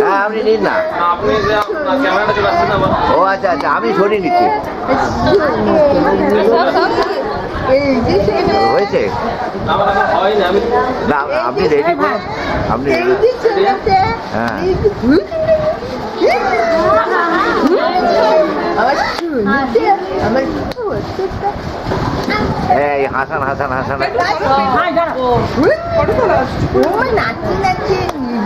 হ্যাঁ, আপনি নিন না। ও আচ্ছা আচ্ছা আমি সরিয়ে নিচ্ছি। হয়েছে? না আপনি রেডি করুন হ্যাঁ, হ্যাঁ। আপনি হ্যাঁ। হাসান হাসান হাসান। ওই নাচি নাচি।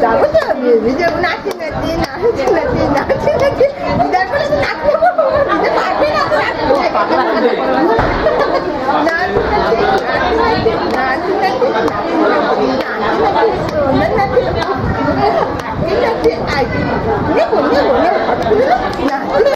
যাব তো আমি ভিডিও নাচি নাচি নাচি নাচি নাচি নাচি